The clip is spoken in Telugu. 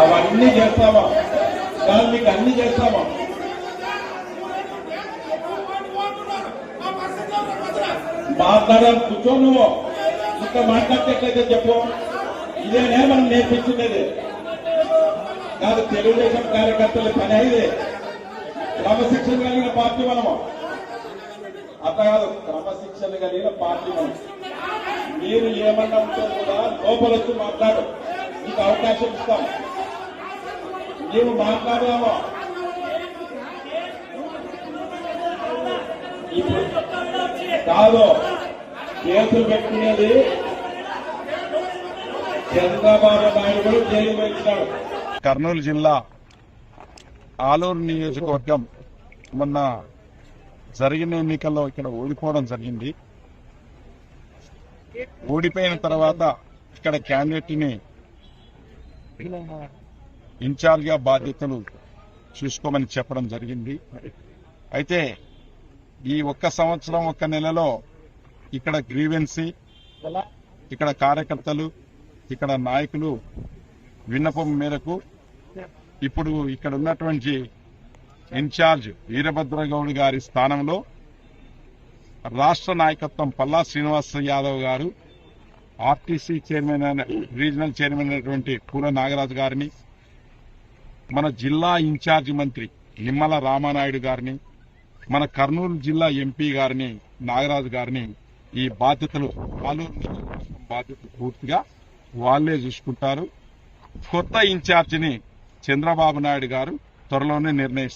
అవన్నీ చేస్తామా కాదు మీకు అన్ని చేస్తామా మాట్లాడాలి కూర్చో నువ్వు. ఇంకా మాట్లాడితే చెప్పు? ఇదేనే మనం నేర్పించినది కాదు తెలుగుదేశం కార్యకర్తల పని అయితే క్రమశిక్షణ కలిగిన పార్టీ మనము. అట్లా కాదు క్రమశిక్షణ కలిగిన పార్టీ మీరు ఏమన్నా ఉంటే కూడా లోపలొచ్చి మాట్లాడు. నీకు అవకాశం ఇస్తాం. నీవు మాట్లాడామో? కాదు కేసులు పెట్టుకునేది చంద్రబాబు నాయుడు జైలు పెట్టినాడు కర్నూలు జిల్లా ఆలూరు నియోజకవర్గం మొన్న జరిగిన ఎన్నికల్లో ఇక్కడ ఓడిపోవడం జరిగింది. ఓడిపోయిన తర్వాత ఇక్కడ క్యాండిడేట్ని ఇన్ఛార్జ్గా బాధ్యతలు చూసుకోమని చెప్పడం జరిగింది. అయితే ఈ ఒక్క సంవత్సరం ఒక్క నెలలో ఇక్కడ గ్రీవెన్సీ ఇక్కడ కార్యకర్తలు ఇక్కడ నాయకులు విన్నపం మేరకు ఇప్పుడు ఇక్కడ ఉన్నటువంటి ఇన్ఛార్జ్ వీరభద్రగౌడ్ గారి స్థానంలో రాష్ట్ర నాయకత్వం పల్లా శ్రీనివాస యాదవ్ గారు ఆర్టీసీ చైర్మన్ రీజనల్ చైర్మన్ అయినటువంటి పూల నాగరాజు గారిని మన జిల్లా ఇన్ఛార్జ్ మంత్రి నిమ్మల రామానాయుడు గారిని మన కర్నూలు జిల్లా ఎంపీ గారిని నాగరాజు గారిని ఈ బాధ్యతలు బాధ్యత పూర్తిగా వాళ్ళే చూసుకుంటారు. కొత్త ఇన్ఛార్జిని చంద్రబాబు నాయుడు గారు త్వరలోనే నిర్ణయిస్తారు.